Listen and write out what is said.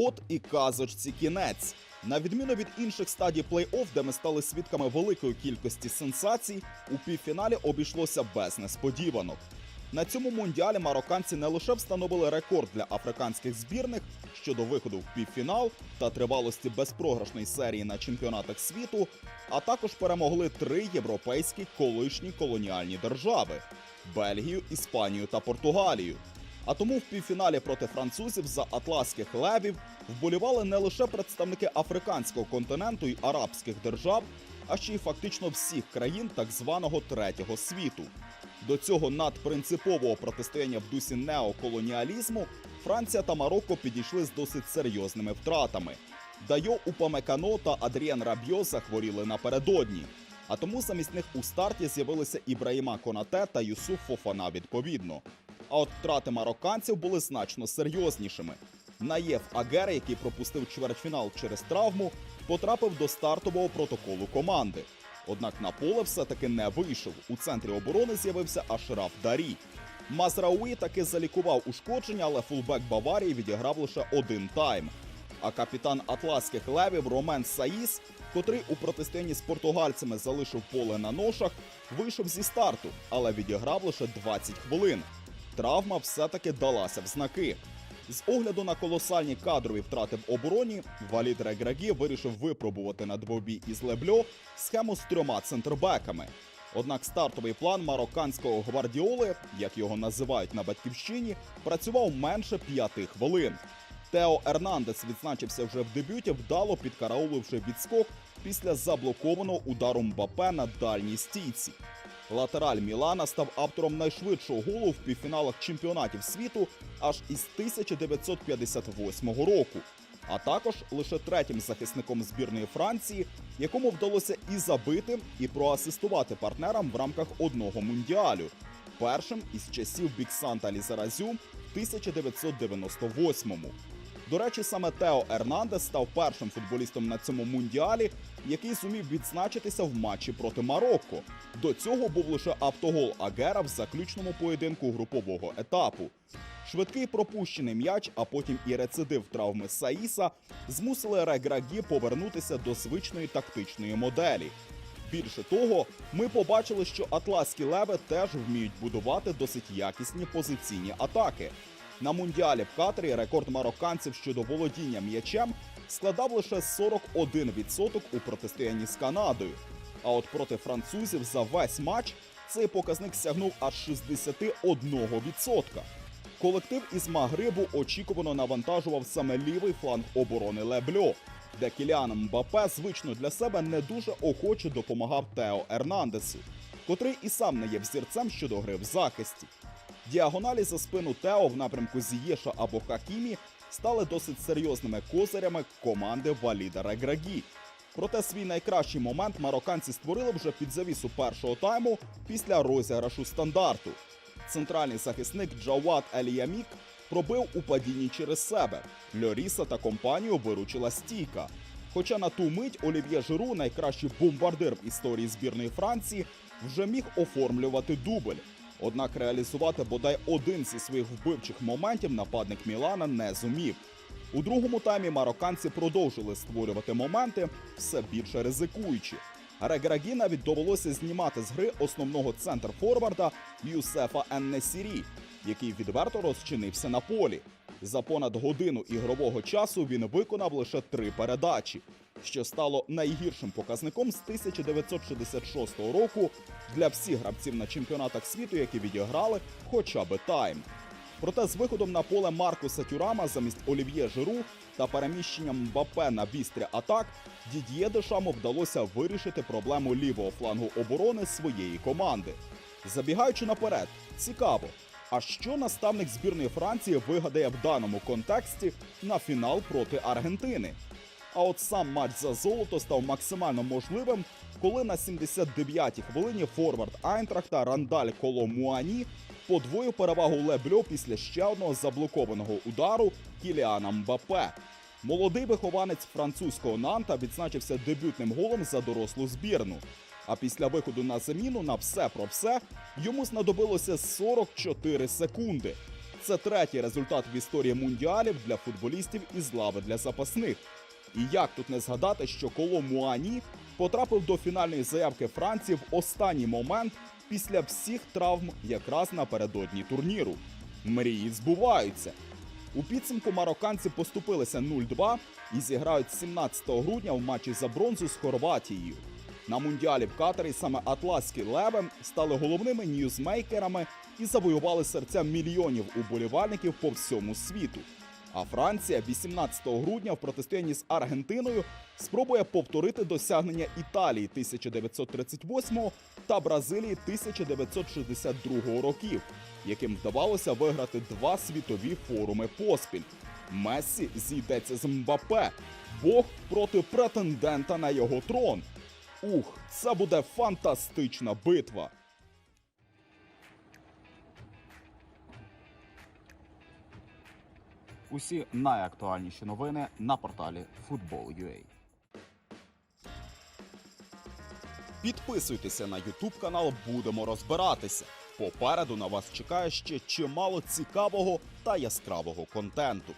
От і казочці кінець. На відміну від інших стадій плей-офф, де ми стали свідками великої кількості сенсацій, у півфіналі обійшлося без несподіванок. На цьому мундіалі марокканці не лише встановили рекорд для африканських збірних щодо виходу в півфінал та тривалості безпрограшної серії на чемпіонатах світу, а також перемогли три європейські колишні колоніальні держави Бельгію, Іспанію та Португалію. А тому в півфіналі проти французів за атласських левів вболівали не лише представники африканського континенту й арабських держав, а ще й фактично всіх країн так званого третього світу. До цього надпринципового протистояння в дусі неоколоніалізму Франція та Марокко підійшли з досить серйозними втратами. Дайо Упамекано та Адріан Рабьо захворіли напередодні. А тому замість них у старті з'явилися Ібраїма Конате та Юсуф Фофана відповідно. А от втрати марокканців були значно серйознішими. Наєв Агер, який пропустив чвертьфінал через травму, потрапив до стартового протоколу команди. Однак на поле все-таки не вийшов. У центрі оборони з'явився Ашраф Дарі. Мазрауї таки залікував ушкодження, але фулбек Баварії відіграв лише один тайм. А капітан атласських левів Ромен Саїс, котрий у протистоянні з португальцями залишив поле на ношах, вийшов зі старту, але відіграв лише 20 хвилин. Травма все-таки далася в знаки. З огляду на колосальні кадрові втрати в обороні, Валід Реграгі вирішив випробувати на двобій із Лебльо схему з трьома центрбеками. Однак стартовий план марокканського гвардіоли, як його називають на батьківщині, працював менше п'яти хвилин. Тео Ернандес відзначився вже в дебюті, вдало підкарауливши відскок після заблокованого удару Мбапе на дальній стійці. Латераль Мілана став автором найшвидшого голу в півфіналах чемпіонатів світу аж із 1958 року, а також лише третім захисником збірної Франції, якому вдалося і забити, і проасистувати партнерам в рамках одного мундіалю, першим із часів Біксанта Лізаразю в 1998-му. До речі, саме Тео Ернандес став першим футболістом на цьому мундіалі, який зумів відзначитися в матчі проти Марокко. До цього був лише автогол Агера в заключному поєдинку групового етапу. Швидкий пропущений м'яч, а потім і рецидив травми Саїса змусили Реграгі повернутися до звичної тактичної моделі. Більше того, ми побачили, що атласські леви теж вміють будувати досить якісні позиційні атаки. На мундіалі в Катарі рекорд марокканців щодо володіння м'ячем складав лише 41% у протистоянні з Канадою. А от проти французів за весь матч цей показник сягнув аж 61%. Колектив із Магрибу очікувано навантажував саме лівий фланг оборони Лебльо, де Кіліан Мбапе звично для себе не дуже охоче допомагав Тео Ернандесу, котрий і сам не є взірцем щодо гри в захисті. Діагоналі за спину Тео в напрямку Зієша або Хакімі стали досить серйозними козирями команди Валіда Реграгі. Проте свій найкращий момент марокканці створили вже під завісу першого тайму після розіграшу стандарту. Центральний захисник Джават Еліямік пробив у падінні через себе. Льоріса та компанію виручила стійка. Хоча на ту мить Олів'є Жиру, найкращий бомбардир в історії збірної Франції, вже міг оформлювати дубль. Однак реалізувати бодай один зі своїх вбивчих моментів нападник Мілана не зумів. У другому таймі марокканці продовжили створювати моменти, все більше ризикуючи. Реграгі навіть довелося знімати з гри основного центр форварда Юсефа Еннесірі, який відверто розчинився на полі. За понад годину ігрового часу він виконав лише три передачі, що стало найгіршим показником з 1966 року для всіх гравців на чемпіонатах світу, які відіграли хоча би тайм. Проте з виходом на поле Маркуса Тюрама замість Олів'є Жиру та переміщенням Мбапе на вістря атак Дід'є Дешаму вдалося вирішити проблему лівого флангу оборони своєї команди. Забігаючи наперед, цікаво, а що наставник збірної Франції вигадає в даному контексті на фінал проти Аргентини? А от сам матч за золото став максимально можливим, коли на 79-й хвилині форвард Айнтрахта Рандаль Коломуані подвоїв перевагу Лебльо після ще одного заблокованого удару Кіліана Мбапе. Молодий вихованець французького Нанта відзначився дебютним голом за дорослу збірну. А після виходу на заміну на все про все йому знадобилося 44 секунди. Це третій результат в історії мундіалів для футболістів із лави для запасних. І як тут не згадати, що Коло Муані потрапив до фінальної заявки Франції в останній момент після всіх травм якраз напередодні турніру. Мрії збуваються. У підсумку марокканці поступилися 0-2 і зіграють 17 грудня в матчі за бронзу з Хорватією. На мундіалі в Катарі саме Атласські леви стали головними ньюзмейкерами і завоювали серця мільйонів уболівальників по всьому світу. А Франція 18 грудня в протистоянні з Аргентиною спробує повторити досягнення Італії 1938 та Бразилії 1962 років, яким вдавалося виграти два світові форуми поспіль. Мессі зійдеться з Мбапе, Бог проти претендента на його трон. Ух, це буде фантастична битва. Усі найактуальніші новини на порталі Football.ua. Підписуйтеся на YouTube канал, будемо розбиратися. Попереду на вас чекає ще чимало цікавого та яскравого контенту.